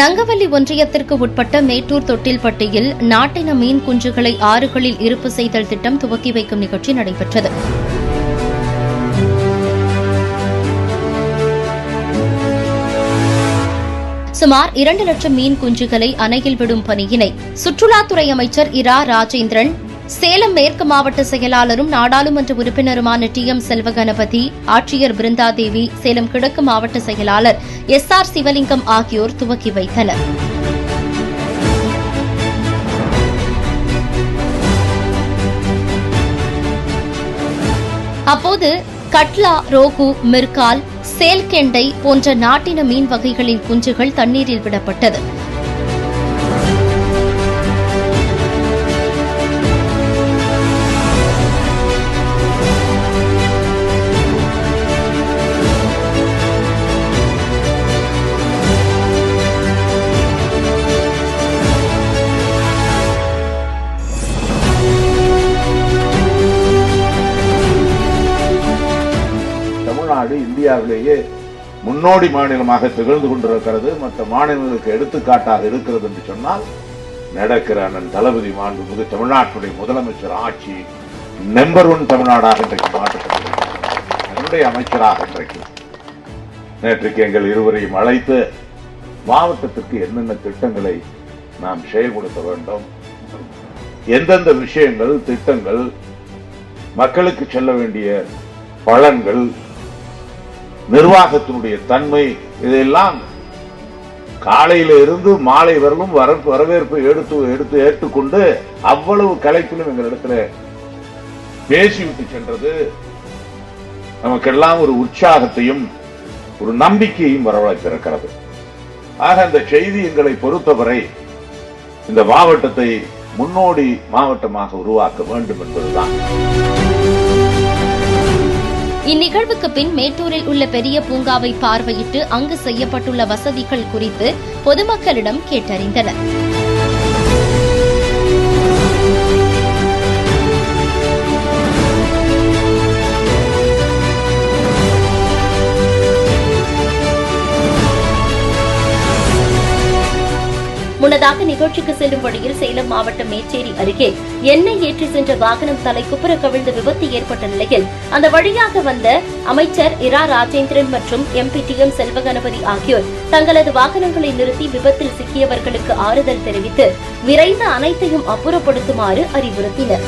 நங்கவல்லி ஒன்றியத்திற்கு உட்பட்ட மேட்டூர் தொட்டில்பட்டியில் நாட்டின மீன் குஞ்சுகளை ஆறுகளில் இருப்பு செய்தல் திட்டம் துவக்கி வைக்கும் நிகழ்ச்சி நடைபெற்றது. சுமார் இரண்டு லட்சம் மீன் குஞ்சுகளை அணையில் விடும் பணியினை சுற்றுலாத்துறை அமைச்சர் இரா ராஜேந்திரன் சேலம் மேற்கு மாவட்ட செயலாளரும் நாடாளுமன்ற உறுப்பினருமான டி எம் செல்வகணபதி ஆட்சியர் பிருந்தாதேவி சேலம் கிழக்கு மாவட்ட செயலாளர் எஸ் ஆர் சிவலிங்கம் ஆகியோர் துவக்கி வைத்தனர். அப்போது கட்லா ரோகு மிர்கால் சேல்கெண்டை போன்ற நாட்டின மீன் வகைகளின் குஞ்சுகள் தண்ணீரில் விடப்பட்டது. இந்தியாவிலேயே முன்னோடி மாநிலமாக திகழ்ந்து கொண்டிருக்கிறது. மற்ற மாநிலங்களுக்கு எடுத்துக்காட்டாக இருக்கிறது என்று சொன்னால் நடக்கிற அண்ணன் தளபதி மாண்புமிகு தமிழ்நாட்டுடைய முதலமைச்சர் ஆட்சி நம்பர் ஒன் தமிழ்நாடாக இன்றைக்கு மாற்றப்பட்டிருக்கிறது. என்னுடைய அமைச்சராக இன்றைக்கு நேற்றுக்கு எங்கள் இருவரையும் அழைத்து மாவட்டத்திற்கு என்னென்ன திட்டங்களை நாம் செயல்படுத்த வேண்டும் எந்தெந்த விஷயங்கள் திட்டங்கள் மக்களுக்கு செல்ல வேண்டிய பலன்கள் நிர்வாகத்தினுடைய தன்மை இதையெல்லாம் காலையில இருந்து மாலை வரலும் வரவேற்பு வரவேற்பை எடுத்து எடுத்து ஏற்றுக்கொண்டு அவ்வளவு கலைப்பிலும் எங்களிடத்துல பேசிவிட்டு சென்றது. நமக்கெல்லாம் ஒரு உற்சாகத்தையும் ஒரு நம்பிக்கையும் வரவழைத்திருக்கிறது ஆக அந்த செய்தி எங்களை பொறுத்தவரை இந்த மாவட்டத்தை முன்னோடி மாவட்டமாக உருவாக்க வேண்டும் என்பதுதான். இந்நிகழ்வுக்கு பின் மேட்டூரில் உள்ள பெரிய பூங்காவை பார்வையிட்டு அங்கு செய்யப்பட்டுள்ள வசதிகள் குறித்து பொதுமக்களிடம் கேட்டறிந்தனர். முன்னதாக நிகழ்ச்சிக்கு செல்லும் வழியில் சேலம் மாவட்டம் மேச்சேரி அருகே எண்ணெய் ஏற்றி சென்ற வாகனம் தலை குப்புற கவிழ்ந்து விபத்து ஏற்பட்ட நிலையில் அந்த வழியாக வந்த அமைச்சர் இரா ராஜேந்திரன் மற்றும் எம்பி டி எம் செல்வகணபதி ஆகியோர் தங்களது வாகனங்களை நிறுத்தி விபத்தில் சிக்கியவர்களுக்கு ஆறுதல் தெரிவித்து விரைந்து அனைத்தையும் அப்புறப்படுத்துமாறு அறிவுறுத்தினர்.